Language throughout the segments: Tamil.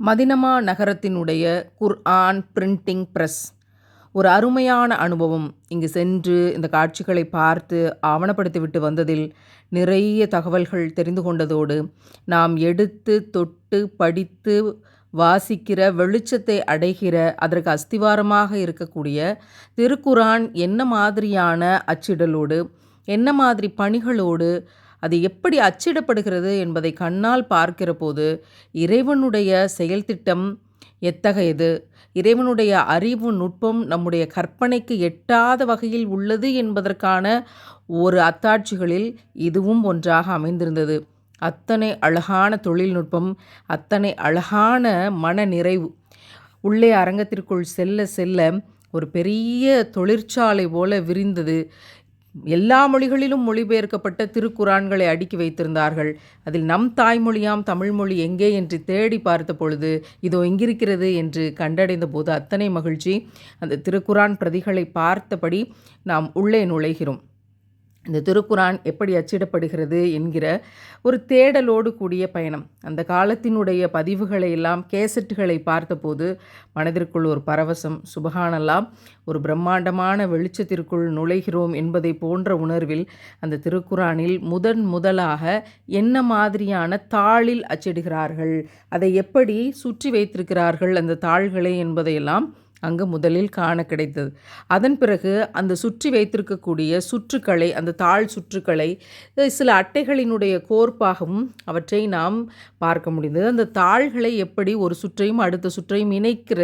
மதினமா நகரத்தினுடைய குர்ஆன் பிரிண்டிங் ப்ரெஸ். ஒரு அருமையான அனுபவம். இங்கு சென்று இந்த காட்சிகளை பார்த்து ஆவணப்படுத்திவிட்டு வந்ததில் நிறைய தகவல்கள் தெரிந்து கொண்டதோடு நாம் எடுத்து தொட்டு படித்து வாசிக்கிற வெளிச்சத்தை அடைகிற அதற்கு அஸ்திவாரமாக இருக்கக்கூடிய திருக்குரான் என்ன மாதிரியான அச்சிடலோடு என்ன மாதிரி பணிகளோடு அது எப்படி அச்சிடப்படுகிறது என்பதை கண்ணால் பார்க்கிற போது இறைவனுடைய செயல்திட்டம் எத்தகையது? இறைவனுடைய அறிவு நுட்பம் நம்முடைய கற்பனைக்கு எட்டாத வகையில் உள்ளது என்பதற்கான ஒரு அத்தாட்சிகளில் இதுவும் ஒன்றாக அமைந்திருந்தது. அத்தனை அழகான தொழில்நுட்பம் அத்தனை அழகான மன நிறைவு. உள்ளே அரங்கத்திற்குள் செல்ல செல்ல ஒரு பெரிய தொழிற்சாலை போல விரிந்தது. எல்லா மொழிகளிலும் மொழிபெயர்க்கப்பட்ட திருக்குரான்களை அடுக்கி வைத்திருந்தார்கள். அதில் நம் தாய்மொழியாம் தமிழ்மொழி எங்கே என்று தேடி பார்த்த பொழுது இதோ எங்கிருக்கிறது என்று கண்டடைந்த போது அத்தனை மகிழ்ச்சி. அந்த திருக்குரான் பிரதிகளை பார்த்தபடி நாம் உள்ளே நுழைகிறோம். இந்த திருக்குரான் எப்படி அச்சிடப்படுகிறது என்கிற ஒரு தேடலோடு கூடிய பயணம். அந்த காலத்தினுடைய பதிவுகளை எல்லாம் கேசட்டுகளை பார்த்தபோது மனதிற்குள் ஒரு பரவசம் சுபகானெல்லாம் ஒரு பிரம்மாண்டமான வெளிச்சத்திற்குள் நுழைகிறோம் என்பதை போன்ற உணர்வில் அந்த திருக்குரானில் முதன் முதலாக என்ன மாதிரியான தாளில் அச்சிடுகிறார்கள் அதை எப்படி சுற்றி வைத்திருக்கிறார்கள் அந்த தாள்களை என்பதையெல்லாம் அங்கு முதலில் காண கிடைத்தது. அதன் பிறகு அந்த சுற்றி வைத்திருக்கக்கூடிய சுற்றுக்களை அந்த தாழ் சுற்றுக்களை சில அட்டைகளினுடைய கோர்ப்பாகவும் அவற்றை நாம் பார்க்க முடிந்தது. அந்த தாள்களை எப்படி ஒரு சுற்றையும் அடுத்த சுற்றையும் இணைக்கிற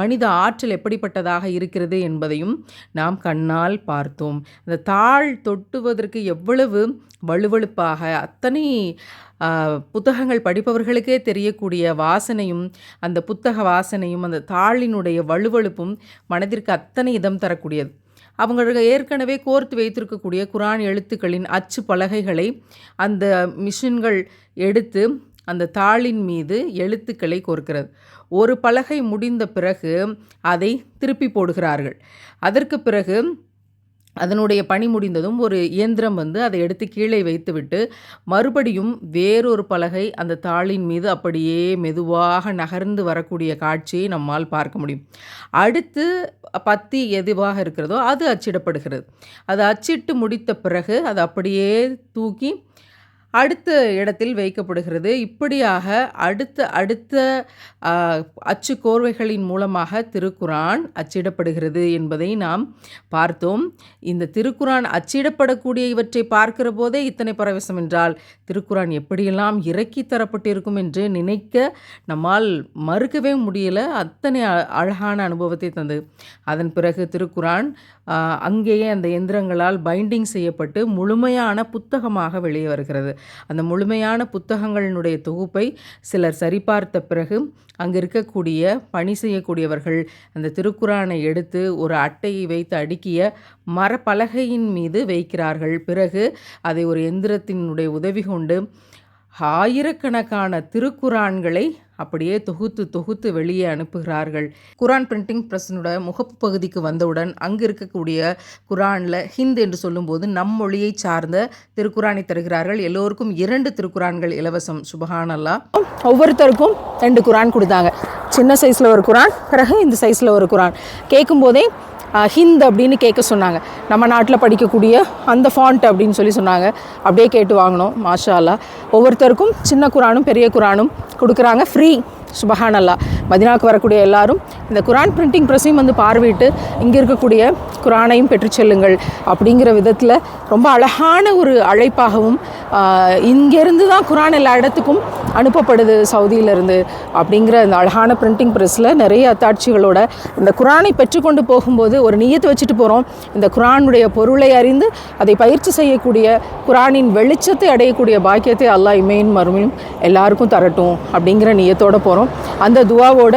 மனித ஆற்றல் எப்படிப்பட்டதாக இருக்கிறது என்பதையும் நாம் கண்ணால் பார்த்தோம். அந்த தாள் தொட்டுவதற்கு எவ்வளவு வலுவழுப்பாக அத்தனை புத்தகங்கள் படிப்பவர்களுக்கே தெரியக்கூடிய வாசனையும் அந்த புத்தக வாசனையும் அந்த தாளினுடைய வலுவழுப்பும் மனதிற்கு அத்தனை இதம் தரக்கூடியது. அவங்களுக்கு ஏற்கனவே கோர்த்து வைத்திருக்கக்கூடிய குரான் எழுத்துக்களின் அச்சு பலகைகளை அந்த மிஷின்கள் எடுத்து அந்த தாளின் மீது எழுத்துக்களை கோர்க்கிறது. ஒரு பலகை முடிந்த பிறகு அதை திருப்பி போடுகிறார்கள். அதற்கு பிறகு அதனுடைய பணி முடிந்ததும் ஒரு இயந்திரம் வந்து அதை எடுத்து கீழே வைத்துவிட்டு மறுபடியும் வேறொரு பலகை அந்த தாளின் மீது அப்படியே மெதுவாக நகர்ந்து வரக்கூடிய காட்சியை நம்மால் பார்க்க முடியும். அடுத்து பத்தி எதுவாக இருக்கிறதோ அது அச்சிடப்படுகிறது. அது அச்சிட்டு முடித்த பிறகு அது அப்படியே தூக்கி அடுத்த இடத்தில் வைக்கப்படுகிறது. இப்படியாக அடுத்த அடுத்த அச்சு கோர்வைகளின் மூலமாக திருக்குரான் அச்சிடப்படுகிறது என்பதை நாம் பார்த்தோம். இந்த திருக்குரான் அச்சிடப்படக்கூடிய இவற்றை பார்க்கிற போதே இத்தனை பரவசம் என்றால் திருக்குரான் எப்படியெல்லாம் இறக்கி தரப்பட்டிருக்கும் என்று நினைக்க நம்மால் மறுக்கவே முடியல. அத்தனை அழகான அனுபவத்தை தந்தது. அதன் பிறகு திருக்குரான் அங்கேயே அந்த எந்திரங்களால் பைண்டிங் செய்யப்பட்டு முழுமையான புத்தகமாக வெளியே வருகிறது. அந்த முழுமையான புத்தகங்களினுடைய தொகுப்பை சிலர் சரிபார்த்த பிறகு அங்கே இருக்கக்கூடிய பணி செய்யக்கூடியவர்கள் அந்த திருக்குறானை எடுத்து ஒரு அட்டையை வைத்து அடுக்கிய மரப்பலகையின் மீது வைக்கிறார்கள். பிறகு அதை ஒரு எந்திரத்தினுடைய உதவி கொண்டு ஆயிரக்கணக்கான திருக்குரான்களை அப்படியே தொகுத்து தொகுத்து வெளியே அனுப்புகிறார்கள். குரான் பிரிண்டிங் ப்ரெஸ்ஸினோட முகப்பு பகுதிக்கு வந்தவுடன் அங்கு இருக்கக்கூடிய குரானில் ஹிந்த் என்று சொல்லும்போது நம் மொழியை சார்ந்த திருக்குரானை தருகிறார்கள். எல்லோருக்கும் இரண்டு திருக்குரான்கள் இலவசம். சுபஹானல்லா ஒவ்வொருத்தருக்கும் ரெண்டு குரான் கொடுத்தாங்க. சின்ன சைஸில் ஒரு குரான் பிறகு இந்த சைஸில் ஒரு குரான். கேட்கும்போதே ஹிந்த் அப்படின்னு கேட்க சொன்னாங்க. நம்ம நாட்டில் படிக்கக்கூடிய அந்த ஃபாண்ட் அப்படின்னு சொல்லி சொன்னாங்க. அப்படியே கேட்டு வாங்கினோம் மாஷா அல்லா ஒவ்வொருத்தருக்கும் சின்ன குரானும் பெரிய குரானும் கொடுக்குறாங்க ஃப்ரீ சுபஹானல்லா மதினாவுக்கு வரக்கூடிய எல்லாரும் இந்த குரான் பிரிண்டிங் ப்ரெஸ்ஸையும் வந்து பார்வையிட்டு இங்கே இருக்கக்கூடிய குரானையும் பெற்று செல்லுங்கள் அப்படிங்கிற விதத்தில் ரொம்ப அழகான ஒரு அழைப்பாகவும் இங்கேருந்து தான் குரான் எல்லா இடத்துக்கும் அனுப்பப்படுது சவுதியிலேருந்து அப்படிங்கிற இந்த அழகான பிரிண்டிங் ப்ரெஸ்ஸில் நிறைய அத்தாட்சிகளோட இந்த குரானை பெற்றுக்கொண்டு போகும்போது ஒரு நீயத்தை வச்சுட்டு போகிறோம் இந்த குரானுடைய பொருளை அறிந்து அதை பயிற்சி செய்யக்கூடிய குரானின் வெளிச்சத்தை அடையக்கூடிய பாக்கியத்தை அல்லாஹ் இமையின் மறுமையும் எல்லாருக்கும் தரட்டும் அப்படிங்கிற நீயத்தோடு போகிறோம் அந்த துவாவோட